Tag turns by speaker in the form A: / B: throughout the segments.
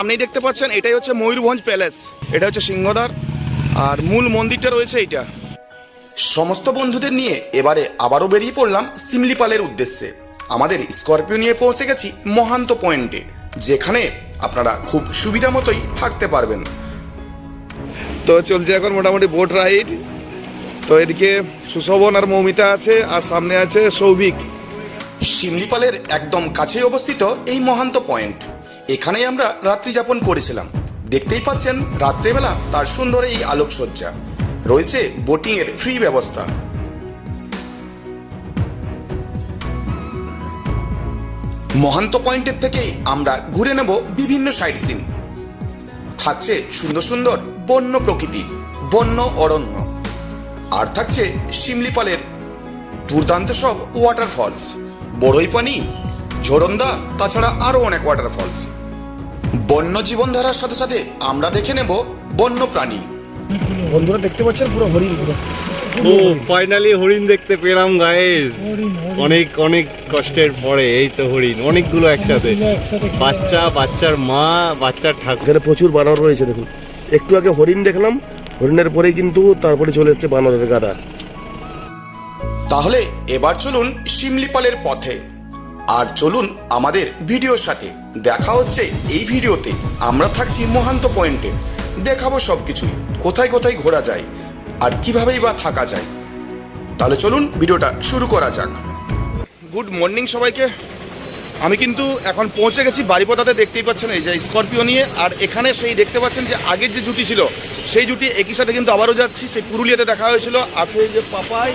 A: আপনি দেখতে পাচ্ছেন এটাই হচ্ছে ময়ূরভঞ্জ প্যালেস। এটা হচ্ছে সিংহদ্বার আর মূল মন্দিরটা রয়েছে এইটা।
B: সমস্ত বন্ধুদের নিয়ে এবারে আবারও বেরিয়ে পড়লাম সিমলিপালের উদ্দেশ্যে। আমাদের স্করপিও নিয়ে পৌঁছে গেছি মহান্ত পয়েন্টে যেখানে আপনারা খুব সুবিধা মতোই থাকতে পারবেন।
A: তো চলছে এখন মোটামুটি বোট রাইড তো এদিকে সুশোভন আর মৌমিতা আছে আর সামনে আছে সৌভিক।
B: শিমলিপালের একদম কাছেই অবস্থিত এই মহান্ত পয়েন্ট। এখানেই আমরা রাত্রি যাপন করেছিলাম। দেখতেই পাচ্ছেন, রাত্রেবেলা তার সুন্দর এই আলোকসজ্জা। রয়েছে বোটিংয়ের ফ্রি ব্যবস্থা। মহান্ত পয়েন্টের থেকেই আমরা ঘুরে নেব বিভিন্ন সাইট সিন থাকছে সুন্দর সুন্দর বন্য প্রকৃতি, বন্য অরণ্য। আর থাকছে শিমলিপালের দুর্দান্ত সব ওয়াটারফলস বড়ই পানি ঝোড়ন্দা তাছাড়া আরও অনেক ওয়াটারফলস বন্য জীবনধারার সাথে সাথে আমরা দেখে নেব বন্য প্রাণী
C: বন্ধুরা দেখতে পাচ্ছেন পুরো হরিণ পুরো।
D: ও ফাইনালি হরিণ দেখতে পেলাম গাইস অনেক অনেক কষ্টের পরে এই তো হরিণ অনেকগুলো একসাথে। বাচ্চা বাচ্চার মা বাচ্চার ঠাকুর।
C: এখানে প্রচুর বানর রয়েছে দেখুন। একটু আগে হরিণ দেখলাম হরিণের পরেই কিন্তু তারপরে চলে এসছে বানরের গাদা
B: তাহলে এবার চলুন শিমলিপালের পথে। আর চলুন আমাদের ভিডিওর সাথে। দেখা হচ্ছে এই ভিডিওতে। আমরা থাকছি মহান্ত পয়েন্টে। দেখাবো সব কিছুই কোথায় কোথায় ঘোরা যায় আর কিভাবেই বা থাকা যায়। তাহলে চলুন ভিডিওটা শুরু করা যাক।
A: গুড মর্নিং সবাইকে। আমি কিন্তু এখন পৌঁছে গেছি বাড়িপদাতে দেখতেই পাচ্ছেন এই যে স্করপিও নিয়ে। আর এখানে সেই দেখতে পাচ্ছেন যে আগের যে জুটি ছিল, সেই জুটি একই সাথে কিন্তু আবারও যাচ্ছি। সেই পুরুলিয়াতে দেখা হয়েছিল। আছে যে পাপাই।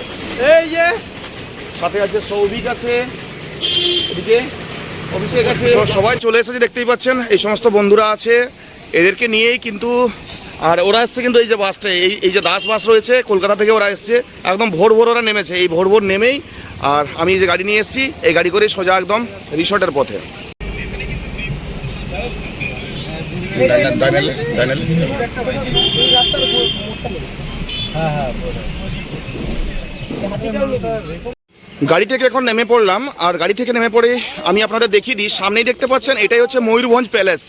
A: এই যে, সাথে আছে সৌভিক আছে। এদিকে অভিষেক আছে সবাই চলে এসেছে দেখতেই পাচ্ছেন এই সমস্ত বন্ধুরা আছে। এদেরকে নিয়েই কিন্তু আর ওরা এসছে কিন্তু এই যে বাসটা এই এই যে দাস বাস রয়েছে কলকাতা থেকে ওরা এসছে। একদম ভোর ভোর ওরা নেমেছে এই ভোর ভোর নেমেই। আর আমি এই যে গাড়ি নিয়ে এসেছি এই গাড়ি করে সোজা একদম রিসর্টের পথে। গাড়ি থেকে এখন নেমে পড়লাম, আর গাড়ি থেকে নেমে পড়ে আমি আপনাদের দেখিয়ে দিই, সামনেই দেখতে পাচ্ছেন, এটাই হচ্ছে ময়ূরভঞ্জ প্যালেস।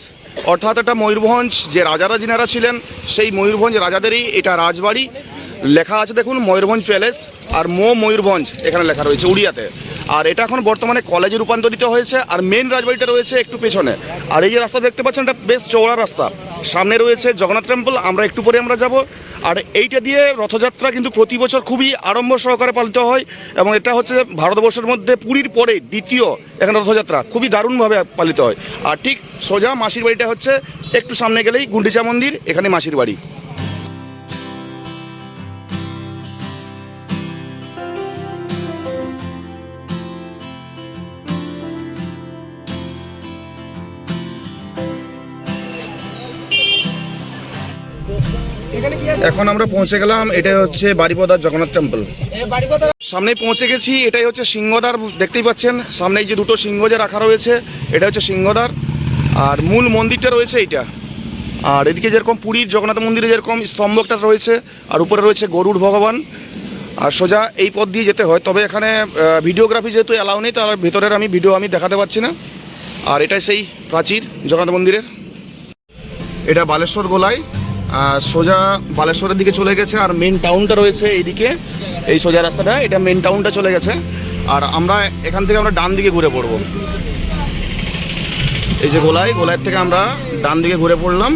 A: অর্থাৎ এটা ময়ূরভঞ্জ যে রাজারা যিনারা ছিলেন, সেই ময়ূরভঞ্জ রাজাদেরই এটা রাজবাড়ি। লেখা আছে দেখুন, ময়ূরভঞ্জ প্যালেস, আর মো ময়ূরভঞ্জ এখানে লেখা রয়েছে উড়িয়াতে। আর এটা এখন বর্তমানে কলেজে রূপান্তরিত হয়েছে, আর মেন রাজবাড়িটা রয়েছে একটু পেছনে। আর এই যে রাস্তা দেখতে পাচ্ছেন, এটা বেশ চওড়া রাস্তা। সামনে রয়েছে জগন্নাথ টেম্পল আমরা একটু পরে আমরা যাব। আর এইটা দিয়ে রথযাত্রা কিন্তু প্রতি বছর খুবই আড়ম্বর সহকারে পালিত হয় এবং এটা হচ্ছে ভারতবর্ষের মধ্যে পুরীর পরে দ্বিতীয় এখানে রথযাত্রা, খুবই দারুণভাবে পালিত হয়। আর ঠিক সোজা মাসির বাড়িটা হচ্ছে একটু সামনে গেলেই গুন্ডিচা মন্দির, এখানে মাসির বাড়ি। এখন আমরা পৌঁছে গেলাম এটা হচ্ছে বাড়িপদার জগন্নাথ টেম্পল সামনে পৌঁছে গেছি, এটাই হচ্ছে সিংহদ্বার, দেখতেই পাচ্ছেন। সামনে যে দুটো সিংহ যে রাখা রয়েছে, এটা হচ্ছে সিংহদ্বার। আর মূল মন্দিরটা রয়েছে এইটা। আর এদিকে যেরকম পুরীর জগন্নাথ মন্দিরে যেরকম স্তম্ভ একটা রয়েছে, আর উপরে রয়েছে গরুড় ভগবান। আর সোজা এই পথ দিয়ে যেতে হয়। তবে এখানে ভিডিওগ্রাফি যেহেতু অ্যালাউ নেই, তার ভেতরের আমি ভিডিও আমি দেখাতে পারছি না। আর এটাই সেই প্রাচীর জগন্নাথ মন্দিরের। এটা বালেশ্বর গোলায়। সোজা বালেশ্বরের দিকে চলে গেছে, আর মেন টাউনটা রয়েছে এইদিকে, এই সোজা রাস্তাটা, এটা মেন টাউনটা চলে গেছে। আর আমরা এখান থেকে আমরা ডান দিকে ঘুরে পড়ব। এই যে গোলাই গোলায় থেকে আমরা ডান দিকে ঘুরে পড়লাম।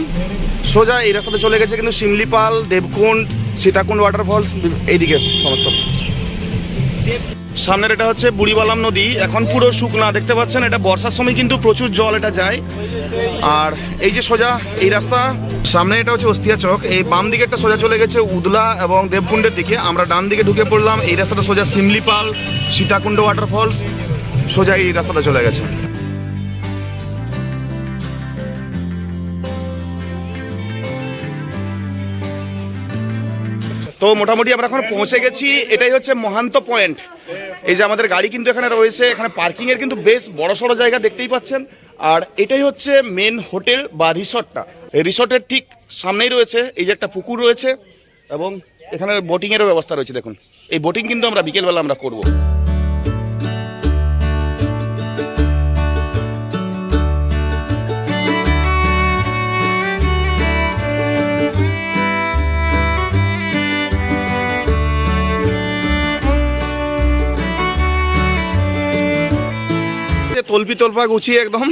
A: সোজা এই রাস্তাতে চলে গেছে কিন্তু শিমলিপাল, দেবকুণ্ড, সীতাকুণ্ড ওয়াটারফলস এইদিকে সমস্ত। সামনের এটা হচ্ছে বুড়িবালাম নদী। এখন পুরো শুকনা, দেখতে পাচ্ছেন? এটা বর্ষার সময় কিন্তু প্রচুর জল এটা যায়। আর এই যে সোজা, এই রাস্তা, সামনে এটা হচ্ছে অস্তিয়া চক। এই বাম দিকে একটা সোজা চলে গেছে উদলা এবং দেবকুণ্ডের দিকে। আমরা ডান দিকে ঢুকে পড়লাম, এই রাস্তাটা সোজা সিমলিপাল, সীতাকুণ্ড ওয়াটারফলস সোজা এই রাস্তাটা চলে গেছে। তো মোটামুটি আমরা এখন পৌঁছে গেছি, এটাই হচ্ছে মহান্ত পয়েন্ট। এই যে আমাদের গাড়ি কিন্তু এখানে রয়েছে, এখানে পার্কিং এর কিন্তু বেশ বড় সড়ো জায়গা দেখতেই পাচ্ছেন। আর এটাই হচ্ছে মেন হোটেল বা রিসর্টটা এই রিসর্টের ঠিক সামনেই রয়েছে, এই যে একটা পুকুর রয়েছে, এবং এখানে বোটিং এরও ব্যবস্থা রয়েছে, দেখুন। এই বোটিং কিন্তু আমরা বিকেলবেলা আমরা করব। তল্পি তল্পা গুছিয়ে একদম।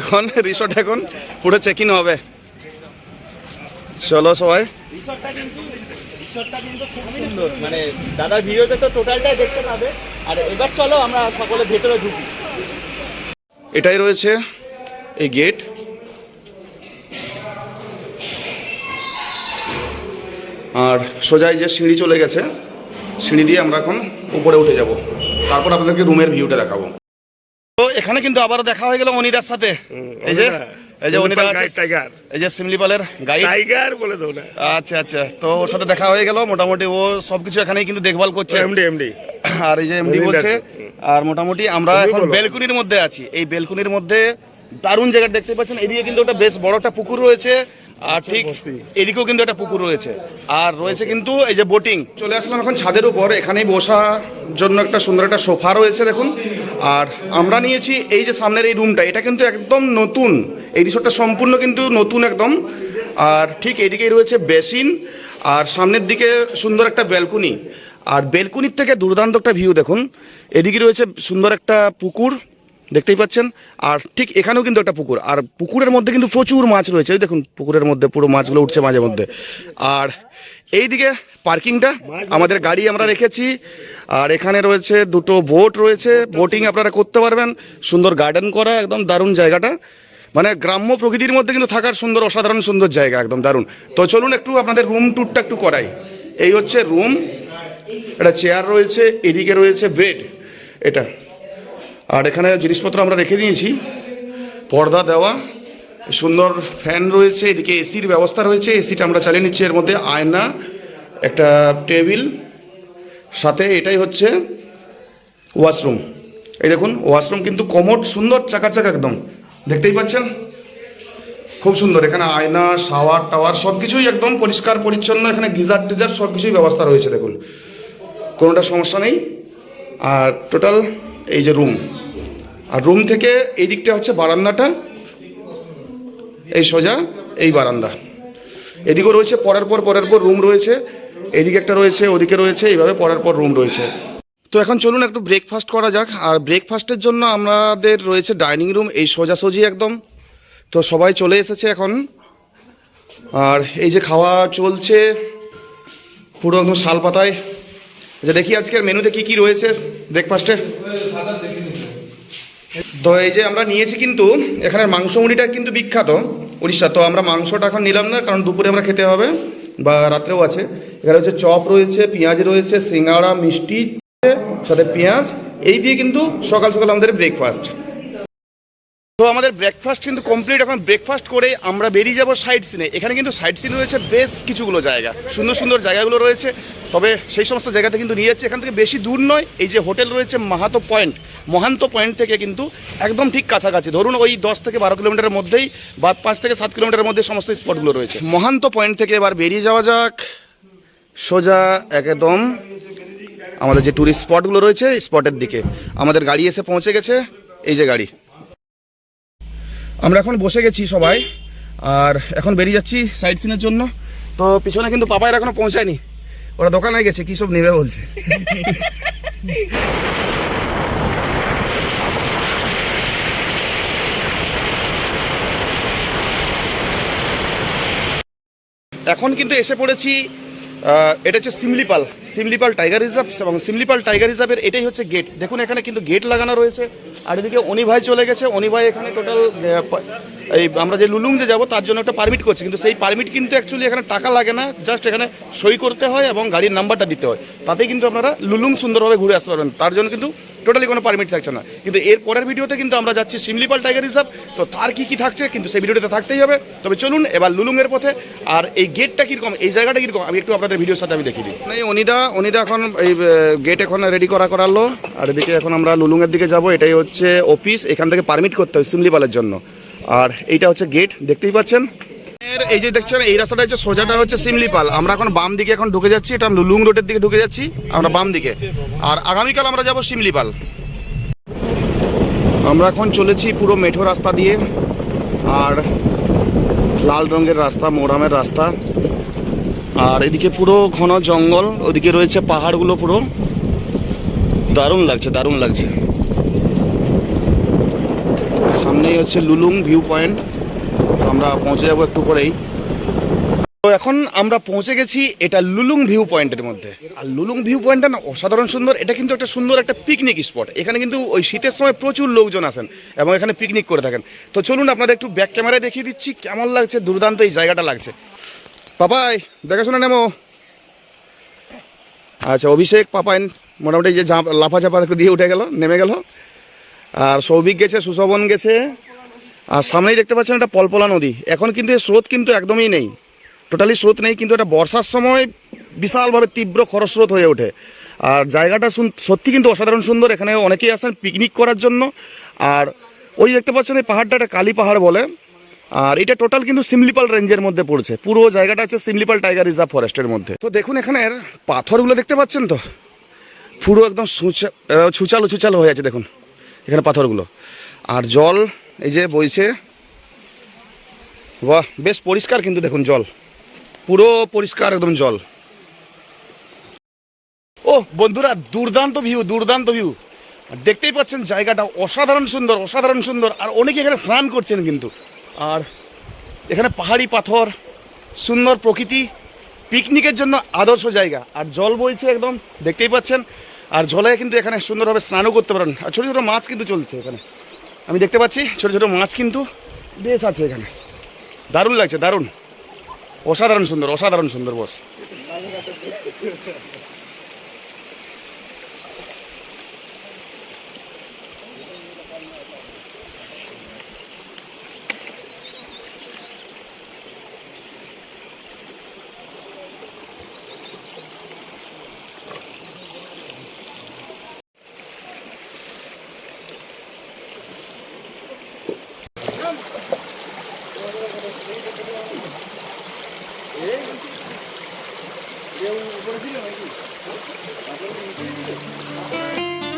A: এখন রিসর্ট এখন পুরো চেক ইন হবে। চলো সবাই।
D: মানে দাদার ভিডিওতে তো টোটালটাই দেখতে পাবে। আর এবার চলো আমরা সকলে ভেতরে ঢুকি।
A: এটাই রয়েছে এই গেট আর সোজাই যে সিঁড়ি চলে গেছে। সিঁড়ি দিয়ে আমরা এখন উপরে উঠে যাব। তারপর আপনাদেরকে রুমের ভিউটা দেখাবো। এখানে কিন্তু আবার দেখা হয়ে গেল অনিদার সাথে। এই যে এই যে অনিদা
C: টাইগার
A: এই যে সিমলিপালের গাইড
C: টাইগার বলে দাও না।
A: আচ্ছা আচ্ছা তো ওর সাথে দেখা হয়ে গেল। মোটামুটি ও সবকিছু এখানেই কিন্তু দেখভাল করছে।
C: এমডি এমডি
A: আর এই যে এমডি বলছে আর মোটামুটি আমরা এখন বেলকুনির মধ্যে আছি। এই বেলকুনির মধ্যে দারুণ জায়গা দেখতে পাচ্ছেন। এদিকে কিন্তু ওটা বেশ বড় একটা পুকুর রয়েছে। আর ঠিক এদিকেও কিন্তু একটা পুকুর রয়েছে। আর রয়েছে কিন্তু এই যে বোটিং চলে আসলাম এখন ছাদের উপর। এখানেই বসার জন্য একটা সুন্দর একটা সোফা রয়েছে দেখুন। আর আমরা নিয়েছি এই যে সামনের এই রুমটা এটা কিন্তু একদম নতুন। এই রিসোর্টটা সম্পূর্ণ কিন্তু নতুন একদম। আর ঠিক এইদিকেই রয়েছে বেসিন আর সামনের দিকে সুন্দর একটা ব্যালকনি আর বেলকুনির থেকে দুর্দান্ত একটা ভিউ দেখুন। এদিকে রয়েছে সুন্দর একটা পুকুর। দেখতেই পাচ্ছেন? আর ঠিক এখানেও কিন্তু একটা পুকুর, আর পুকুরের মধ্যে কিন্তু প্রচুর মাছ রয়েছে। এই দেখুন, পুকুরের মধ্যে পুরো মাছগুলো উঠছে মাঝে মধ্যে। আর এইদিকে পার্কিংটা, আমাদের গাড়ি আমরা রেখেছি। আর এখানে রয়েছে দুটো বোট রয়েছে। বোটিং আপনারা করতে পারবেন। সুন্দর গার্ডেন করা, একদম দারুণ জায়গাটা। মানে গ্রাম্য প্রকৃতির মধ্যে কিন্তু থাকার সুন্দর, অসাধারণ সুন্দর জায়গা, একদম দারুণ। তো চলুন একটু আপনাদের রুম ট্যুরটা একটু করাই। এই হচ্ছে রুম একটা চেয়ার রয়েছে, এদিকে রয়েছে বেড এটা। আর এখানে জিনিসপত্র আমরা রেখে দিয়েছি। পর্দা দেওয়া, সুন্দর ফ্যান রয়েছে, এদিকে এসির ব্যবস্থা রয়েছে এসিটা আমরা চালিয়ে নিচ্ছি। এর মধ্যে আয়না, একটা টেবিল, সাথে এটাই হচ্ছে ওয়াশরুম। এই দেখুন, ওয়াশরুম কিন্তু কমোড, সুন্দর চাকাচাক একদম। দেখতেই পাচ্ছেন? খুব সুন্দর। এখানে আয়না, শাওয়ার, টাওয়ার সব কিছুই একদম পরিষ্কার, পরিচ্ছন্ন। এখানে গিজার টিজার সব কিছুই ব্যবস্থা রয়েছে, দেখুন। কোনোটা সমস্যা নেই। আর টোটাল এই যে রুম আর রুম থেকে এই দিকটা হচ্ছে বারান্দাটা। এই সোজা, এই বারান্দা। এদিকেও রয়েছে, পরের পর পরের পর রুম রয়েছে। এদিকে একটা রয়েছে, ওদিকে রয়েছে, এইভাবে পরের পর রুম রয়েছে। তো এখন চলুন একটু ব্রেকফাস্ট করা যাক। আর ব্রেকফাস্টের জন্য আমাদের রয়েছে ডাইনিং রুম এই সোজাসুজি একদম। তো সবাই চলে এসেছে এখন। আর এই যে খাওয়া চলছে, পুরো একদম শাল পাতায় যে দেখি আজকের মেনুতে কি কি রয়েছে ব্রেকফাস্টে তো এই যে আমরা নিয়েছি কিন্তু, এখানের মাংস মুড়িটা কিন্তু বিখ্যাত উড়িষ্যা। তো আমরা মাংসটা এখন নিলাম না, কারণ দুপুরে আমরা খেতে হবে বা রাত্রেও আছে। এখানে হচ্ছে চপ রয়েছে, পেঁয়াজ রয়েছে, সিঙ্গাড়া, মিষ্টি, সাথে পেঁয়াজ। এই দিয়ে কিন্তু সকাল সকাল আমাদের ব্রেকফাস্ট তো আমাদের ব্রেকফাস্ট কিন্তু কমপ্লিট এখন ব্রেকফাস্ট করে আমরা বেরিয়ে যাব সাইড সিনে এখানে কিন্তু সাইড সিন রয়েছে বেশ কিছুগুলো জায়গা। সুন্দর সুন্দর জায়গাগুলো রয়েছে। তবে সেই সমস্ত জায়গাতে কিন্তু নিয়ে যাচ্ছে। এখান থেকে বেশি দূর নয়, এই যে হোটেল রয়েছে মাহাতো পয়েন্ট, মহান্ত পয়েন্ট থেকে কিন্তু একদম ঠিক কাছাকাছি। ধরুন ওই দশ থেকে বারো কিলোমিটারের মধ্যেই বা পাঁচ থেকে সাত কিলোমিটারের মধ্যে সমস্ত স্পটগুলো রয়েছে। মহান্ত পয়েন্ট থেকে এবার বেরিয়ে যাওয়া যাক। সোজা একদম আমাদের যে ট্যুরিস্ট স্পটগুলো রয়েছে স্পটের দিকে। আমাদের গাড়ি এসে পৌঁছে গেছে। এই যে গাড়ি। আমরা এখন বসে গেছি সবাই, আর এখন বেরিয়ে যাচ্ছি সাইড সিনের জন্য। তো পিছনে কিন্তু পাপায়ের এখনও পৌঁছায়নি। ওরা দোকানে গেছে, কি সব নেবে বলছে। এখন কিন্তু এসে পড়েছি এটা হচ্ছে সিমলিপাল সিমলিপাল টাইগার রিজার্ভ এবং সিমলিপাল টাইগার রিজার্ভের এটাই হচ্ছে গেট দেখুন, এখানে কিন্তু গেট লাগানো রয়েছে। আর এদিকে অনি ভাই চলে গেছে। অনি ভাই এখানে টোটাল এই আমরা যে লুলুং যে যাব, তার জন্য একটা পারমিট করছে। কিন্তু সেই পারমিট কিন্তু অ্যাকচুয়ালি এখানে টাকা লাগে না। জাস্ট এখানে সই করতে হয় এবং গাড়ির নাম্বারটা দিতে হয়। তাতেই কিন্তু আপনারা লুলুং সুন্দরভাবে ঘুরে আসতে পারবেন। তার জন্য কিন্তু টোটালি কোনো পারমিট থাকছে না। কিন্তু এর পরের ভিডিওতে কিন্তু আমরা যাচ্ছি সিমলিপাল টাইগার রিজার্ভ। তো তার কি কি থাকছে কিন্তু সেই ভিডিওতে থাকতেই হবে। তবে চলুন এবার লুলুংয়ের পথে। আর এই গেটটা কীরকম? এই জায়গাটা কীরকম? আমি একটু আপনাদের ভিডিওর সাথে আমি দেখিয়ে দিই। এই অনিদা অনিদা এখন এই গেট এখন রেডি করা করালো। আর এদিকে এখন আমরা লুলুংয়ের দিকে যাব। এটাই হচ্ছে অফিস এখান থেকে পারমিট করতে হয় সিমলিপালের জন্য। আর এইটা হচ্ছে গেট দেখতেই পাচ্ছেন? এর এই যে দেখছেন, এই রাস্তাটা হচ্ছে সোজাটা হচ্ছে সিমলিপাল। আমরা এখন বাম দিকে এখন ঢুকে যাচ্ছি, এটা লুলুং রোডের দিকে ঢুকে যাচ্ছি, আমরা বাম দিকে। আর আগামীকাল আমরা যাব সিমলিপাল। আমরা এখন চলেছি পুরো মেঠো রাস্তা দিয়ে, আর লাল রঙের রাস্তা, মোরামের রাস্তা। আর এদিকে পুরো ঘন জঙ্গল, ওদিকে রয়েছে পাহাড়গুলো পুরো। দারুণ লাগছে দারুণ লাগছে। সামনেই হচ্ছে লুলুং ভিউ পয়েন্ট। তো আমরা পৌঁছে যাব একটু পরেই। তো এখন আমরা পৌঁছে গেছি এটা লুলুং ভিউ পয়েন্টের মধ্যে। আর লুলুং ভিউ পয়েন্টটা না অসাধারণ সুন্দর, এটা কিন্তু একটা সুন্দর একটা পিকনিক স্পট এখানে কিন্তু ওই শীতের সময় প্রচুর লোকজন আসেন এবং এখানে পিকনিক করে থাকেন। তো চলুন আপনাদের একটু ব্যাক ক্যামেরায় দেখিয়ে দিচ্ছি কেমন লাগছে, দুর্দান্ত এই জায়গাটা লাগছে। পাপাই, দেখাশোনা নেমো। আচ্ছা অভিষেক, পাপাইন, মোটামুটি যে লাফা ঝাপা দিয়ে উঠে গেল, নেমে গেল। আর সৌভিক গেছে, সুশোভন গেছে। আর সামনেই দেখতে পাচ্ছেন একটা পলপলা নদী। এখন কিন্তু এর স্রোত কিন্তু একদমই নেই। টোটালি স্রোত নেই কিন্তু এটা বর্ষার সময় বিশালভাবে তীব্র খরস্রোত হয়ে ওঠে। আর জায়গাটা সত্যি কিন্তু অসাধারণ সুন্দর। এখানে অনেকেই আসেন পিকনিক করার জন্য। আর ওই দেখতে পাচ্ছেন এই পাহাড়টা একটা কালী পাহাড় বলে। আর এটা টোটাল কিন্তু সিমলিপাল রেঞ্জের মধ্যে পড়ছে। পুরো জায়গাটা হচ্ছে সিমলিপাল টাইগার রিজার্ভ ফরেস্টের মধ্যে। তো দেখুন এখানের পাথরগুলো দেখতে পাচ্ছেন তো? পুরো একদম আহ, ছুচালো ছুচালো হয়ে আছে দেখুন এখানে পাথরগুলো। আর জল এই যে বইছে। বাহ, বেশ পরিষ্কার কিন্তু দেখুন জল। পুরো পরিষ্কার একদম জল। ও, বন্ধুরা, দুর্দান্ত ভিউ দুর্দান্ত ভিউ দেখতেই পাচ্ছেন জায়গাটা অসাধারণ সুন্দর অসাধারণ সুন্দর। আর অনেকে এখানে স্নান করছেন কিন্তু। আর এখানে পাহাড়ি পাথর, সুন্দর প্রকৃতি, পিকনিকের জন্য আদর্শ জায়গা। আর জল বইছে একদম, দেখতেই পাচ্ছেন। আর জলে কিন্তু এখানে সুন্দরভাবে স্নানও করতে পারেন। আর ছোটো ছোটো মাছ কিন্তু চলছে এখানে। আমি দেখতে পাচ্ছি ছোট ছোট মাছ কিন্তু বেশ আছে এখানে। দারুণ লাগছে দারুণ। অসাধারণ সুন্দর অসাধারণ সুন্দর বস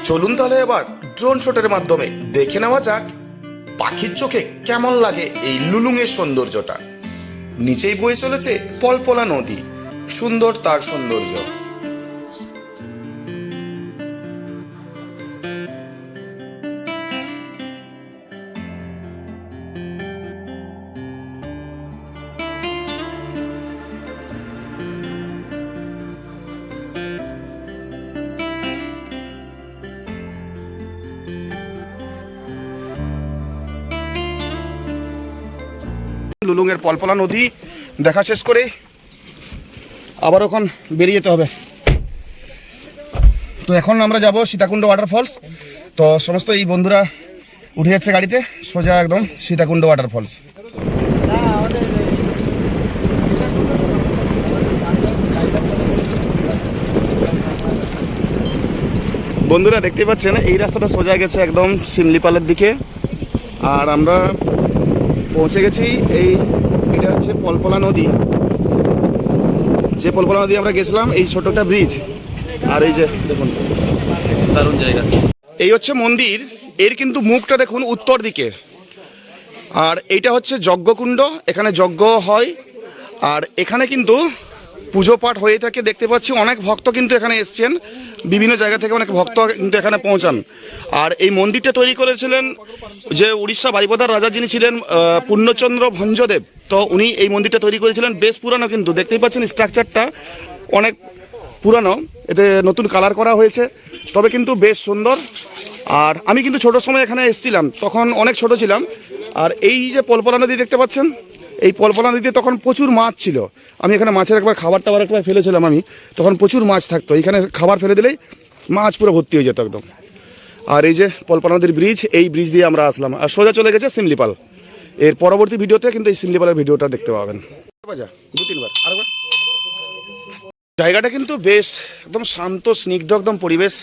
B: চলুন তাহলে এবার ড্রোন শটের মাধ্যমে। দেখে নেওয়া যাক পাখির চোখে কেমন লাগে এই লুলুংয়ের সৌন্দর্যটা। নিচেই বয়ে চলেছে পলপলা নদী। সুন্দর তার সৌন্দর্য।
A: লুলুংয়ের নদী, দেখা শেষ করে আবার ওখান বেরিয়ে যেতে হবে। তো এখন আমরা যাব সীতাকুণ্ড ওয়াটারফলস তো সমস্ত এই বন্ধুরা উঠে যাচ্ছে গাড়িতে, সোজা একদম সীতাকুণ্ড ওয়াটারফলস বন্ধুরা দেখতে পাচ্ছেন, এই রাস্তাটা সোজা গেছে একদম সিমলিপালের দিকে। আর আমরা পৌঁছে গেছি এই হচ্ছে পলপলা নদী। যে পলপলা নদী আমরা গেছিলাম, এই ছোট একটা ব্রিজ আর এই যে, দেখুন, দারুণ জায়গা। এই হচ্ছে মন্দির। এর কিন্তু মুখটা দেখুন উত্তর দিকে। আর এইটা হচ্ছে যজ্ঞকুণ্ড। এখানে যজ্ঞ হয়। আর এখানে কিন্তু পুজো পাঠ হয়ে থাকে, দেখতে পাচ্ছি অনেক ভক্ত কিন্তু এখানে এসছেন। বিভিন্ন জায়গা থেকে অনেক ভক্ত কিন্তু এখানে পৌঁছান। আর এই মন্দিরটা তৈরি করেছিলেন যে উড়িষ্যা বারিপদার রাজা যিনি ছিলেন পূর্ণচন্দ্র ভঞ্জদেব। তো উনি এই মন্দিরটা তৈরি করেছিলেন, বেশ পুরানো কিন্তু। দেখতেই পাচ্ছেন স্ট্রাকচারটা অনেক পুরানো। এতে নতুন কালার করা হয়েছে, তবে কিন্তু বেশ সুন্দর। আর আমি কিন্তু ছোট সময় এখানে এসেছিলাম, তখন অনেক ছোট ছিলাম। আর এই যে পলপলা নদী দেখতে পাচ্ছেন এই পলপলা নদীতে তখন প্রচুর মাছ ছিল। আমি এখানে মাছের একবার খাবার টাবার একবার ফেলেছিলাম আমি তখন প্রচুর মাছ থাকতো। এখানে খাবার ফেলে দিলেই মাছ পুরো ভর্তি হয়ে যেত একদম। আর এই যে পলপলা নদীর ব্রিজ এই ব্রিজ দিয়ে আমরা আসলাম। আর সোজা চলে গেছে সিমলিপাল। এর পরবর্তী ভিডিওতে কিন্তু এই সিমলিপালের ভিডিওটা দেখতে পাবেন। দু তিনবার আরেকবার। জায়গাটা কিন্তু বেশ একদম শান্ত স্নিগ্ধ একদম পরিবেশ।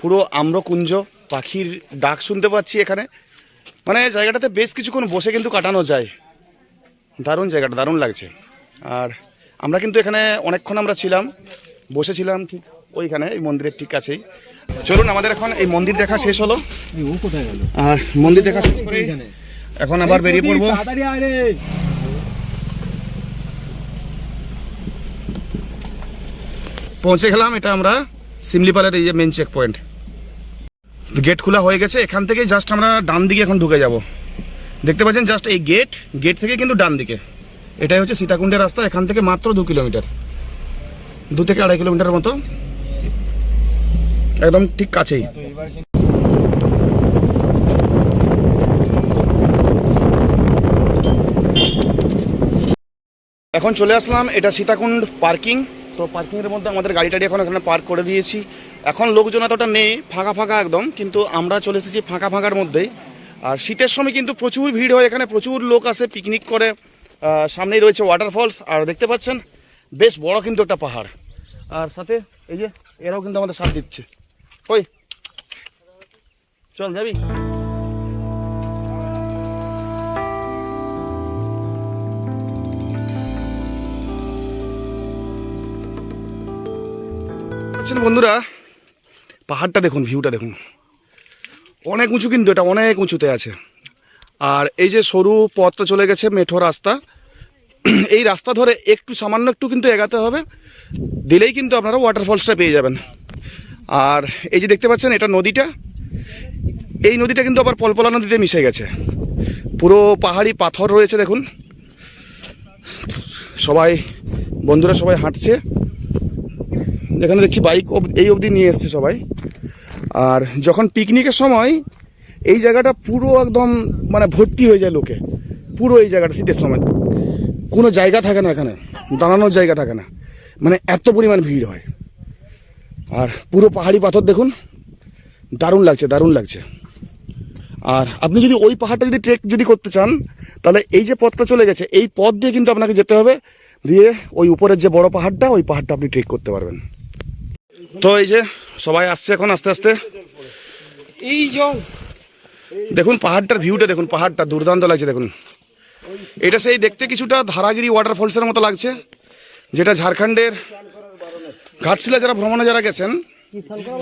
A: পুরো আম্রকুঞ্জ পাখির ডাক শুনতে পাচ্ছি এখানে। মানে জায়গাটাতে বেশ কিছুক্ষণ বসে কিন্তু কাটানো যায়। দারুণ জায়গাটা দারুণ লাগছে। আর আমরা কিন্তু এখানে অনেকক্ষণ আমরা ছিলাম বসেছিলাম ঠিক ওইখানে এই মন্দিরের ঠিক কাছেই। চলুন আমাদের এখন এই মন্দির দেখা শেষ হলো। আর মন্দির দেখা শেষ করে এখন আবার বেরিয়ে পড়ব। পৌঁছে গেলাম এটা আমরা সিমলিপালের এই যে মেন চেক পয়েন্ট গেট খোলা হয়ে গেছে এখান থেকে জাস্ট আমরা ডান দিকে এখন ঢুকে যাব। দেখতে পাচ্ছেন জাস্ট এই গেট গেট থেকে কিন্তু ডান দিকে। এটাই হচ্ছে সীতাকুণ্ডের রাস্তা, এখান থেকে মাত্র দু কিলোমিটার। দু থেকে আড়াই কিলোমিটার মতো। একদম ঠিক কাছেই। এখন চলে আসলাম, এটা সীতাকুণ্ড পার্কিং তো পার্কিংয়ের মধ্যে আমাদের গাড়ি টাড়ি এখন এখানে পার্ক করে দিয়েছি। এখন লোকজন এতটা নেই, ফাঁকা ফাঁকা একদম, কিন্তু আমরা চলে এসেছি ফাঁকা ফাঁকার মধ্যেই। আর শীতের সময় কিন্তু প্রচুর ভিড় হয়, এখানে প্রচুর লোক আসে পিকনিক করে। সামনেই রয়েছে ওয়াটারফলস আর দেখতে পাচ্ছেন, বেশ বড় কিন্তু একটা পাহাড়। আর সাথে এই যে, এরাও কিন্তু আমাদের সাথ দিচ্ছে। ওই, চল যাবি? আচ্ছা বন্ধুরা, পাহাড়টা দেখুন ভিউটা দেখুন। অনেক উঁচু কিন্তু এটা, অনেক উঁচুতে আছে। আর এই যে সরু পথটা চলে গেছে মেঠো রাস্তা, এই রাস্তা ধরে একটু সামান্য একটু কিন্তু এগাতে হবে, দিলেই কিন্তু আপনারা ওয়াটারফলসটা পেয়ে যাবেন। আর এই যে দেখতে পাচ্ছেন এটা নদীটা, এই নদীটা কিন্তু আবার পলপলা নদীতে মিশে গেছে। পুরো পাহাড়ি পাথর রয়েছে দেখুন। সবাই, বন্ধুরা সবাই হাঁটছে। যেখানে দেখছি বাইক এই অবধি নিয়ে এসছে সবাই। আর যখন পিকনিকের সময় এই জায়গাটা পুরো একদম মানে ভর্তি হয়ে যায় লোকে। পুরো এই জায়গাটা শীতের সময়। কোনো জায়গা থাকে না এখানে। দাঁড়ানোর জায়গা থাকে না। মানে এত পরিমাণ ভিড় হয়। আর পুরো পাহাড়ি পাথর দেখুন। দারুণ লাগছে দারুণ লাগছে। আর আপনি যদি ওই পাহাড়টা যদি ট্রেক যদি করতে চান, তাহলে এই যে পথটা চলে গেছে, এই পথ দিয়ে কিন্তু আপনাকে যেতে হবে। দিয়ে ওই উপরের যে বড় পাহাড়টা, ওই পাহাড়টা আপনি ট্রেক করতে পারবেন। তো এই যে সবাই আসছে এখন আস্তে আস্তে।
E: এই জল
A: দেখুন পাহাড়টার ভিউটা দেখুন পাহাড়টা দুর্দান্ত লাগছে দেখুন। এটা সেই দেখতে কিছুটা ধারাগিরি ওয়াটারফলসের মতো লাগছে যেটা ঝাড়খণ্ডের ঘাটশিলা যারা ভ্রমণে যারা গেছেন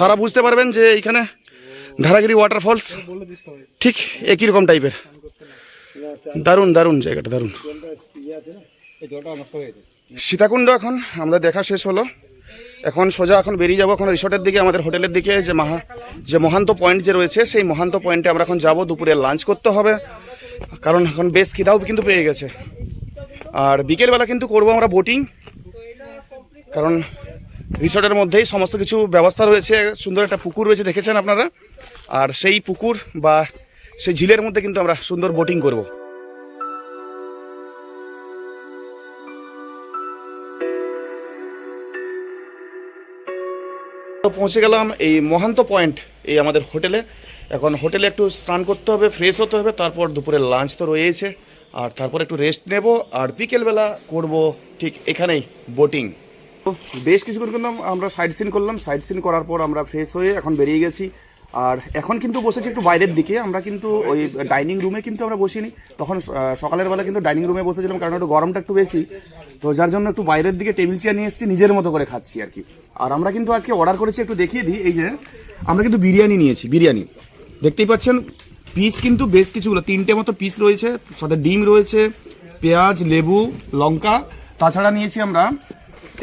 A: তারা বুঝতে পারবেন যে এইখানে ধারাগিরি ওয়াটারফলস ঠিক একই রকম টাইপের দারুণ দারুণ জায়গাটা দারুণ। সীতাকুণ্ড এখন আমাদের দেখা শেষ হলো। এখন সোজা এখন বেরিয়ে যাব এখন রিসোর্টের দিকে, আমাদের হোটেলের দিকে, যে মহা যে মহান্ত পয়েন্ট যে রয়েছে, সেই মহান্ত পয়েন্টে আমরা এখন যাব, দুপুরে লাঞ্চ করতে হবে। কারণ এখন বেশ খিদাও কিন্তু পেয়ে গেছে। আর বিকেলবেলা কিন্তু করব আমরা বোটিং কারণ রিসোর্টের মধ্যেই সমস্ত কিছু ব্যবস্থা রয়েছে। সুন্দর একটা পুকুর রয়েছে, দেখেছেন আপনারা? আর সেই পুকুর বা সেই ঝিলের মধ্যে কিন্তু আমরা সুন্দর বোটিং করব। পৌঁছে গেলাম এই মহান্ত পয়েন্ট, এই আমাদের হোটেলে। এখন হোটেলে একটু স্নান করতে হবে ফ্রেশ হতে হবে, তারপর দুপুরে লাঞ্চ তো রয়েছে আর তারপর একটু রেস্ট নেব, আর বিকেলবেলা করব ঠিক এখানেই বোটিং তো বেশ কিছুক্ষণ কিন্তু আমরা সাইড সিন করলাম। সাইড সিন করার পর আমরা ফ্রেশ হয়ে এখন বেরিয়ে গেছি। আর এখন কিন্তু বসেছি একটু বাইরের দিকে। আমরা কিন্তু ওই ডাইনিং রুমে কিন্তু আমরা বসিনি। তখন সকালের বেলা কিন্তু ডাইনিং রুমে বসেছিলাম, কারণ একটু গরমটা একটু বেশি। তো যার জন্য একটু বাইরের দিকে টেবিল চেয়ার নিয়ে এসেছি, নিজের মতো করে খাচ্ছি আর কি। আর আমরা কিন্তু আজকে অর্ডার করেছি একটু দেখিয়ে দিই এই যে আমরা কিন্তু বিরিয়ানি নিয়েছি বিরিয়ানি। দেখতেই পাচ্ছেন পিস কিন্তু বেশ কিছুগুলো তিনটে মতো পিস রয়েছে সাথে ডিম রয়েছে পেঁয়াজ লেবু লঙ্কা। তাছাড়া নিয়েছি আমরা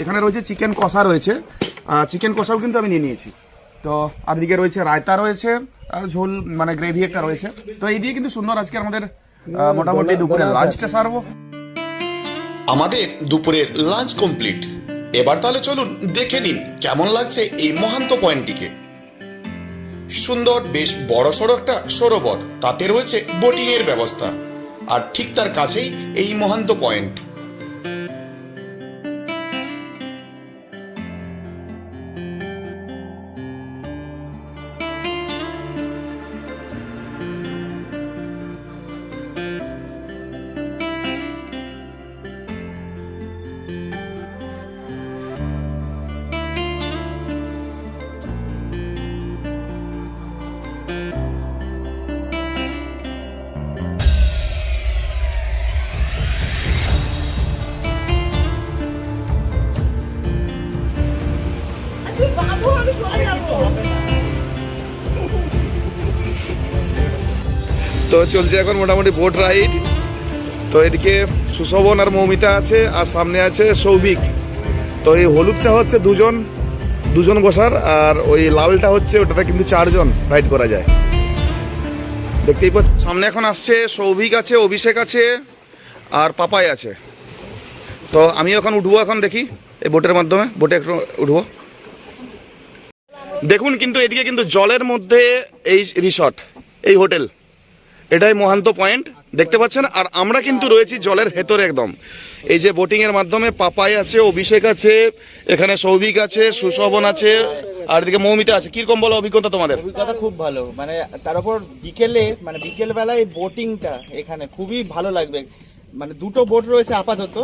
A: এখানে রয়েছে চিকেন কষা রয়েছে। চিকেন কষাও কিন্তু আমি নিয়ে নিয়েছি। তো আর দিকে রয়েছে রায়তা রয়েছে আর ঝোল মানে গ্রেভি একটা রয়েছে। তো এই দিয়ে কিন্তু সুন্দর আজকে আমাদের মোটামুটি দুপুরে লাঞ্চটা সারবো।
B: আমাদের দুপুরের লাঞ্চ কমপ্লিট এবার তাহলে চলুন দেখে নিন কেমন লাগছে এই মহান্ত পয়েন্টটিকে সুন্দর, বেশ বড় সড়ো একটা সরোবর, তাতে রয়েছে বোটিংয়ের ব্যবস্থা। আর ঠিক তার কাছেই এই মহান্ত পয়েন্ট
A: চলছে এখন মোটামুটি বোট রাইড তো এদিকে সুশোভন আর মৌমিতা আছে, আর সামনে আছে সৌভিক। তো এই হলুদটা হচ্ছে দুজন দুজন বসার, আর ওই লালটা হচ্ছে ওটাতে কিন্তু চারজন রাইড করা যায়। দেখতেই পাচ্ছ সামনে এখন আসছে সৌভিক আছে, অভিষেক আছে, আর পাপাই আছে। তো আমি এখন উঠবো এখন দেখি, এই বোটের মাধ্যমে। বোটে একটু উঠবো। দেখুন কিন্তু এদিকে কিন্তু জলের মধ্যে এই রিসর্ট এই হোটেল এটাই মহান্ত পয়েন্ট দেখতে পাচ্ছেন? আর আমরা কিন্তু রয়েছি জলের ভেতরে একদম। এই যে বোটিং এর মাধ্যমে পাপাই আছে, অভিষেক আছে, এখানে সৌভিক আছে, সুশোভন আছে, আর এদিকে মৌমিতা আছে। কীরকম বলো অভিজ্ঞতা তোমাদের?
F: অভিজ্ঞতা খুব ভালো। মানে তার উপর বিকেলে মানে বিকেল বেলায় বোটিংটা এখানে খুবই ভালো লাগবে। মানে দুটো বোট রয়েছে আপাতত।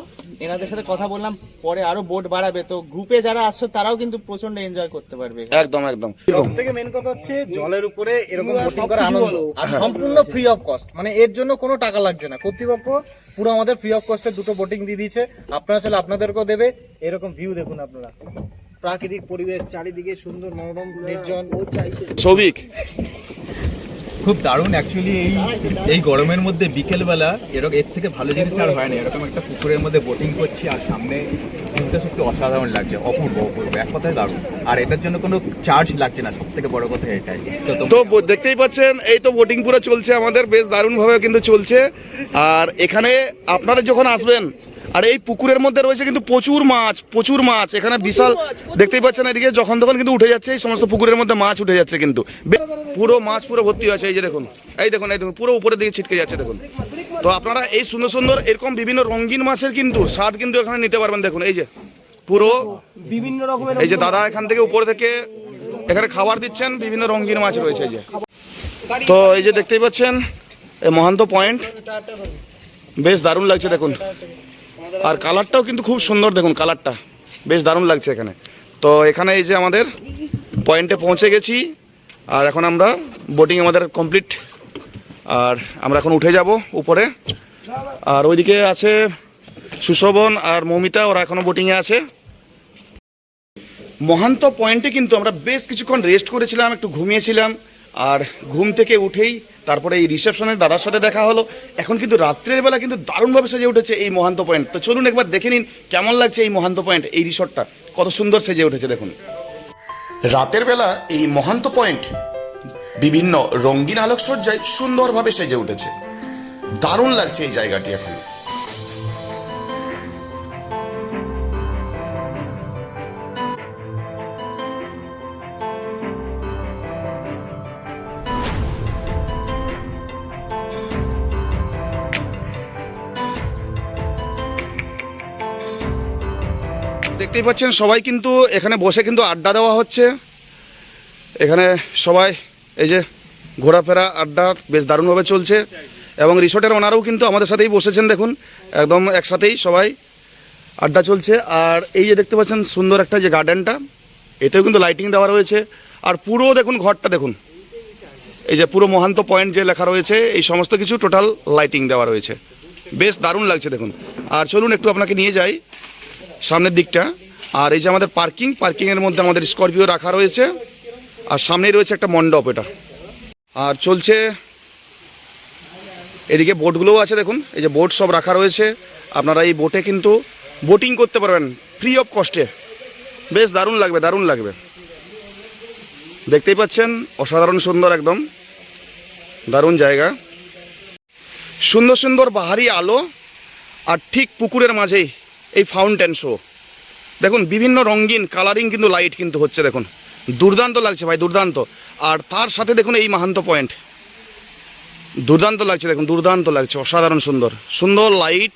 F: এনাদের সাথে কথা বললাম পরে আরও বোট বাড়াবে। তো গ্রুপে যারা আসছো তারাও কিন্তু প্রচণ্ড এনজয় করতে পারবে।
A: একদম একদম। কীরকম
G: থেকে মেন কথা হচ্ছে জলের উপরে এরকম বোটিং করা আনন্দ। আর সম্পূর্ণ ফ্রি অফ কস্ট মানে এর জন্য কোনো টাকা লাগছে না। কর্তৃপক্ষ পুরো আমাদের ফ্রি অফ কস্টে দুটো বোটিং দিয়ে দিয়েছে। আপনারা চলে আপনাদেরকেও দেবে। এরকম ভিউ দেখুন আপনারা। প্রাকৃতিক পরিবেশ চারিদিকে সুন্দর মনোরম নির্জন।
A: সৌভিক
H: খুব দারুণ অ্যাকচুয়ালি এই এই গরমের মধ্যে বিকেলবেলা এরকম এর থেকে ভালো জিনিস আর হয় না। এরকম একটা পুকুরের মধ্যে বোটিং করছি আর সামনে ভিউটা সত্যি অসাধারণ লাগছে, অপূর্ব অপূর্ব, এক কথায় দারুণ। আর এটার জন্য কোনো চার্জ লাগছে না সব থেকে বড় কথা এটাই। তো
A: তো দেখতেই পাচ্ছেন, এই তো বোটিং পুরো চলছে আমাদের, বেশ দারুণভাবে কিন্তু চলছে। আর এখানে আপনারা যখন আসবেন আর এই পুকুরের মধ্যে রয়েছে কিন্তু প্রচুর মাছ প্রচুর মাছ। এখানে বিশাল দেখতেই পাচ্ছেন এদিকে যখন তখন কিন্তু উঠে যাচ্ছে এই সমস্ত পুকুরের মধ্যে মাছ উঠে যাচ্ছে কিন্তু। পুরো মাছ পুরো ভর্তি হয়েছে এই যে দেখুন। এই দেখুন এই দেখুন পুরো উপরের দিকে ছিটকে যাচ্ছে দেখুন। তো আপনারা এই সুন্দর সুন্দর এরকম বিভিন্ন রঙিন মাছের কিন্তু স্বাদ কিন্তু এখানে নিতে পারবেন দেখুন এই যে। পুরো
E: বিভিন্ন রকমের
A: এই যে দাদা এখান থেকে উপর থেকে এখানে খাবার দিচ্ছেন বিভিন্ন রঙিন মাছ রয়েছে এই যে। তো এই যে দেখতেই পাচ্ছেন এই মহান্ত পয়েন্ট। বেশ দারুণ লাগছে দেখুন। আর কালারটাও কিন্তু খুব সুন্দর দেখুন, কালারটা। বেশ দারুণ লাগছে এখানে। তো এখানে এই যে আমাদের পয়েন্টে পৌঁছে গেছি, আর এখন আমরা বোটিং আমাদের কমপ্লিট আর আমরা এখন উঠে যাব উপরে। আর ওইদিকে আছে সুশোভন আর মৌমিতা, ওরা এখনও বোটিংয়ে আছে। মহান্ত পয়েন্টে কিন্তু আমরা বেশ কিছুক্ষণ রেস্ট করেছিলাম, একটু ঘুমিয়েছিলাম। আর ঘুম থেকে উঠেই তারপরে এই রিসেপশনের দাদার সাথে দেখা হলো। এখন কিন্তু রাত্রের বেলা কিন্তু দারুণভাবে সেজে উঠেছে এই মহান্ত পয়েন্ট। তো চলুন একবার দেখে নিন কেমন লাগছে এই মহান্ত পয়েন্ট, এই রিসর্টটা। কত সুন্দর সেজে উঠেছে দেখুন।
B: রাতের বেলা এই মহান্ত পয়েন্ট বিভিন্ন রঙিন আলোকসজ্জায় সুন্দরভাবে সেজে উঠেছে। দারুণ লাগছে এই জায়গাটি এখন।
A: দেখতেই পাচ্ছেন, সবাই কিন্তু এখানে বসে কিন্তু আড্ডা দেওয়া হচ্ছে। এখানে সবাই এই যে ঘোরাফেরা, আড্ডা বেশ দারুণভাবে চলছে। এবং রিসোর্টের ওনারাও কিন্তু আমাদের সাথেই বসেছেন, দেখুন, একদম একসাথেই সবাই আড্ডা চলছে। আর এই যে দেখতে পাচ্ছেন, সুন্দর একটা যে গার্ডেনটা, এতেও কিন্তু লাইটিং দেওয়া রয়েছে। আর পুরো দেখুন, ঘরটা দেখুন, এই যে পুরো মহান্ত পয়েন্ট যে লেখা রয়েছে, এই সমস্ত কিছু টোটাল লাইটিং দেওয়া রয়েছে। বেশ দারুণ লাগছে, দেখুন। আর চলুন, একটু আপনাকে নিয়ে যাই সামনের দিকটা। আর এই যে আমাদের পার্কিং পার্কিংয়ের মধ্যে আমাদের স্করপিও রাখা রয়েছে। আর সামনেই রয়েছে একটা মণ্ডপ এটা। আর চলছে, এদিকে বোটগুলোও আছে দেখুন, এই যে বোট সব রাখা রয়েছে। আপনারা এই বোটে কিন্তু বোটিং করতে পারবেন ফ্রি অফ কস্টে বেশ দারুণ লাগবে দারুণ লাগবে। দেখতেই পাচ্ছেন, অসাধারণ সুন্দর একদম। দারুণ জায়গা। সুন্দর সুন্দর বাহারি আলো, আর ঠিক পুকুরের মাঝেই এই ফাউন্টেন শো দেখুন, বিভিন্ন রঙিন কালারিং কিন্তু লাইট কিন্তু হচ্ছে, দেখুন। দুর্দান্ত লাগছে ভাই, দুর্দান্ত। আর তার সাথে দেখুন এই মাহান্ত পয়েন্ট দুর্দান্ত লাগছে, দেখুন, দুর্দান্ত লাগছে, অসাধারণ সুন্দর। সুন্দর লাইট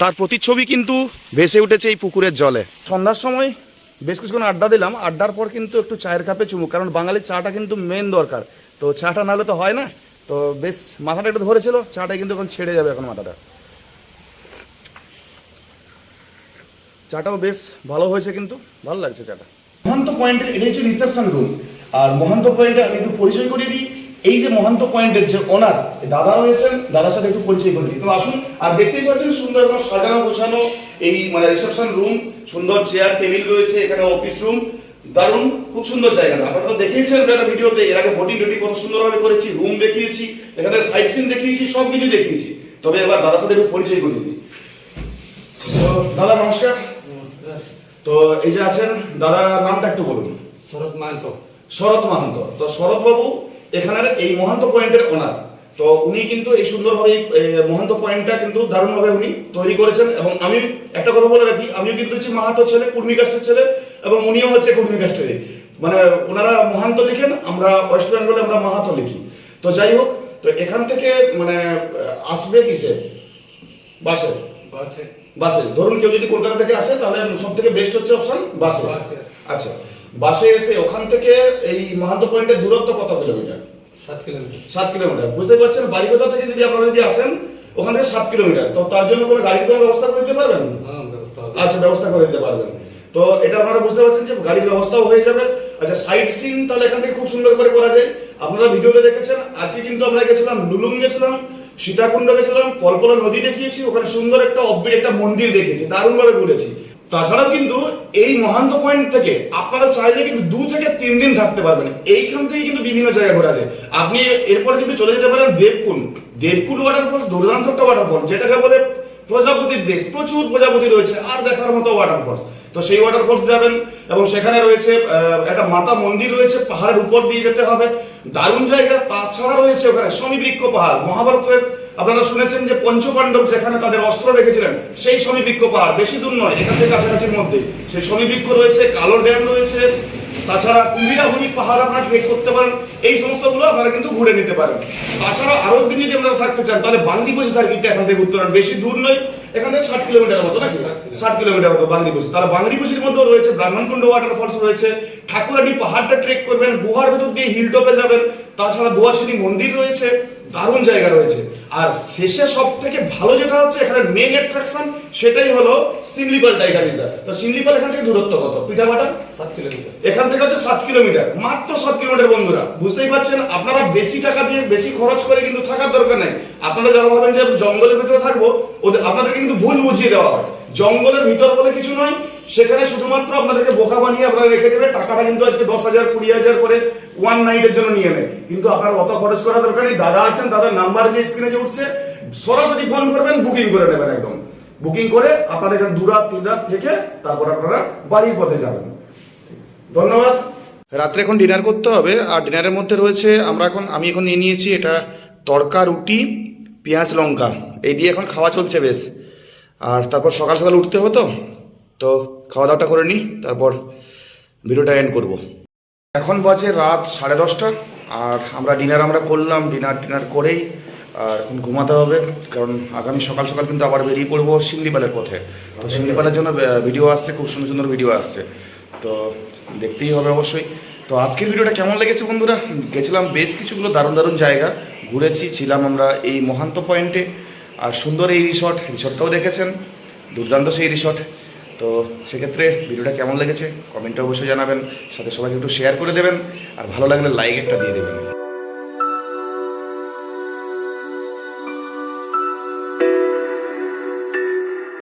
A: তার প্রতিচ্ছবি কিন্তু ভেসে উঠেছে এই পুকুরের জলে। সন্ধ্যার সময় বেশ কিছুক্ষণ আড্ডা দিলাম, আড্ডার পর কিন্তু একটু চায়ের কাপে চুমুক, কারণ বাঙালির চাটা কিন্তু মেন দরকার। তো চাটা নাহলে তো হয় না। তো বেশ, মাথাটা একটু ধরেছিল চাটা কিন্তু এখন ছেড়ে যাবে এখন মাথাটা। চাটাও বেশ ভালো হয়েছে কিন্তু, ভালো লাগছে চাটা। মহান্ত পয়েন্টের এটা হচ্ছে রিসেপশন রুম আর মহান্ত পয়েন্টে আমি একটু পরিচয় করিয়ে দিই। এই যে মহান্ত পয়েন্টের যে ওনার দাদা রয়েছেন, দাদার সাথে একটু পরিচয় করে দিই। তো আসুন, আর দেখতেই পাচ্ছেন সুন্দর একদম সাজানো গোছানো এই মানে রিসেপশন রুম সুন্দর চেয়ার টেবিল রয়েছে, এখানে অফিস রুম দারুণ, খুব সুন্দর জায়গাটা। আপনারা তো দেখেইছেন একটা ভিডিওতে, এর আগে ভোটিং টোটিং কত সুন্দরভাবে করেছি রুম দেখিয়েছি, এখানে সাইট সিন দেখিয়েছি সব কিছু দেখিয়েছি। তবে এবার দাদার সাথে একটু পরিচয় করিয়ে দিই। তো দাদা, নমস্কার। তো এই যে আছেন দাদা নামটা একটু বলুন।
E: শরৎ মাহাতো
A: শরৎ মাহান্ত। তো শরৎ বাবু এখানের এই মহান্ত পয়েন্টের ওনার। তো উনি কিন্তু এই সুন্দরভাবে এই, মহন্ত পয়েন্টটা কিন্তু দারুণভাবে উনি তৈরি করেছেন এবং আমি একটা কথা বলে রাখি আমিও কিন্তু হচ্ছে মাহাতো ছেলে কুর্মি কাস্টের ছেলে এবং উনিও হচ্ছে কুর্মি কাস্টেরই মানে ওনারা মহান্ত লিখেন আমরা ওয়েস্ট বেঙ্গলে আমরা মাহাতো লিখি। তো যাই হোক তো এখান থেকে মানে আসবে কিসে? বাসে? বাসে। ধরুন কেউ যদি কলকাতা থেকে আসে তাহলে সব থেকে বেস্ট হচ্ছে অপশন বাসে। আচ্ছা বাসে এসে ওখান থেকে এই মহান্ত পয়েন্টের দূরত্ব কত কিলোমিটার
E: সাত কিলোমিটার
A: সাত কিলোমিটার বুঝতে পারছেন বাড়িকোথা থেকে যদি আপনারা যদি আসেন ওখান থেকে সাত কিলোমিটার তো তার জন্য কোনো গাড়ির কোনো ব্যবস্থা করে দিতে পারবেন?
E: হ্যাঁ
A: আচ্ছা ব্যবস্থা করে দিতে পারবেন। তো এটা আপনারা বুঝতে পারছেন যে গাড়ির ব্যবস্থাও হয়ে যাবে। আচ্ছা সাইড সিন তাহলে এখান থেকে খুব সুন্দর করে করা যায়। আপনারা ভিডিওতে দেখেছেন আজকে কিন্তু আমরা গেছিলাম লুলুং গেছিলাম। সীতাকুণ্ড গেছিলাম পলপলা নদী দেখিয়েছি, ওখানে সুন্দর একটা অব্বির একটা মন্দির দেখেছি, দারুণভাবে ঘুরেছি। তাছাড়াও কিন্তু এই মহান্ত পয়েন্ট থেকে আপনারা চাইলে কিন্তু দু থেকে তিন দিন থাকতে পারবেন। এইখান থেকে কিন্তু বিভিন্ন জায়গায় ঘোরা যায়। আপনি এরপরে কিন্তু চলে যেতে পারেন দেবকুণ্ড। দেবকুণ্ড ওয়াটারফলস দুর্দান্ত একটা ওয়াটারফল যেটাকে বলে প্রজাপতির দেশ। প্রচুর প্রজাপতি রয়েছে, আর দেখার মতো ওয়াটারফলস তো সেই ওয়াটারফলস যাবেন, এবং সেখানে রয়েছে একটা মাতা মন্দির রয়েছে, পাহাড়ের উপর দিয়ে যেতে হবে। দারুণ জায়গা, তাছাড়া রয়েছে ওখানে শমীবৃক্ষ পাহাড়। মহাভারতের আপনারা শুনেছেন যে পঞ্চপাণ্ডব যেখানে তাদের অস্ত্র রেখেছিলেন, সেই শমীবৃক্ষ পাহাড়, বেশি দূর নয়, এখান থেকে কাছাকাছির মধ্যে। সেই শমীবৃক্ষ রয়েছে কালো ড্যাম রয়েছে, তাছাড়া কুমিরাহুড়ি পাহাড় আপনারা ট্রেক করতে পারেন, এই সমস্তগুলো আপনারা কিন্তু ঘুরে নিতে পারেন। তাছাড়া আরও দিন যদি আপনারা থাকতে চান, তাহলে বাংলিবসি সার্কিটটা এখান থেকে ঘুরতে পারেন বেশি দূর নয় এখান থেকে ষাট কিলোমিটার মতো নাকি? ষাট কিলোমিটার। মতো বাংলিবসি তাহলে বাংলিবসির মধ্যেও রয়েছে ব্রাহ্মণকুণ্ড ওয়াটারফলস রয়েছে ঠাকুরাটি পাহাড়টা ট্রেক করবেন গুহার ভেতর দিয়ে হিল টপে যাবেন তাছাড়া দোয়াশিনী মন্দির রয়েছে দারুণ জায়গা রয়েছে। আর শেষে সব থেকে ভালো যেটা হচ্ছে এখানে মেন অ্যাট্রাকশন সেটাই হলো সিমলিপাল টাইগার রিজার্ভ তো সিমলিপাল এখান থেকে দূরত্ব কত? পিঠাপাটা
E: সাত কিলোমিটার।
A: এখান থেকে হচ্ছে সাত কিলোমিটার। মাত্র সাত কিলোমিটার বন্ধুরা বুঝতেই পারছেন? আপনারা বেশি টাকা দিয়ে বেশি খরচ করে কিন্তু থাকার দরকার নেই। আপনারা যারা ভাবেন যে জঙ্গলের ভিতরে থাকব ওদের আপনাদেরকে কিন্তু ভুল বুঝিয়ে দেওয়া হয়। জঙ্গলের ভিতর বলে কিছু নয় সেখানে শুধুমাত্র আপনাদেরকে বোকা বানিয়ে আপনারা রেখে দেবে। টাকাটা কিন্তু আজকে দশ হাজার, কুড়ি হাজার করে ওয়ান নাইটের জন্য নিয়ে নেয়। কিন্তু আপনার অত খরচ করা দরকার নেই। দাদা আছেন, দাদার নাম্বার যে স্ক্রিনে যে উঠছে, সরাসরি ফোন করবেন বুকিং করে নেবেন একদম। বুকিং করে আপনারা এখানে দু রাত, তিন রাত থেকে তারপর আপনারা বাড়ির পথে যাবেন। ধন্যবাদ। রাত্রে এখন ডিনার করতে হবে। আর ডিনারের মধ্যে রয়েছে, আমরা এখন, আমি এখন নিয়ে নিয়েছি এটা তড়কা রুটি, পেঁয়াজ লঙ্কা। এই দিয়ে এখন খাওয়া চলছে বেশ। আর তারপর সকাল সকাল উঠতে হতো তো খাওয়া দাওয়াটা করে নিই, তারপর ভিডিওটা এন্ড করব। এখন বাজে রাত সাড়ে দশটা, আর আমরা ডিনার আমরা করলাম ডিনার টিনার করেই, আর এখন ঘুমাতে হবে, কারণ আগামী সকাল সকাল কিন্তু আবার বেরিয়ে পড়ব শিমলিপালের পথে। তো শিমলিপালের জন্য ভিডিও আসছে, খুব সুন্দর সুন্দর ভিডিও আসছে। তো দেখতেই হবে অবশ্যই। তো আজকের ভিডিওটা কেমন লেগেছে বন্ধুরা? গেছিলাম বেশ কিছুগুলো দারুণ দারুণ জায়গা, ঘুরেছি, ছিলাম আমরা এই মহান্ত পয়েন্টে আর সুন্দর এই রিসর্ট রিসর্টটাও দেখেছেন, দুর্দান্ত সেই রিসর্ট তো সেক্ষেত্রে ভিডিওটা কেমন লেগেছে? কমেন্টে অবশ্যই জানাবেন, সাথে সবাইকে একটু শেয়ার করে দেবেন, আর ভালো লাগলে লাইক একটা দিয়ে দেবেন।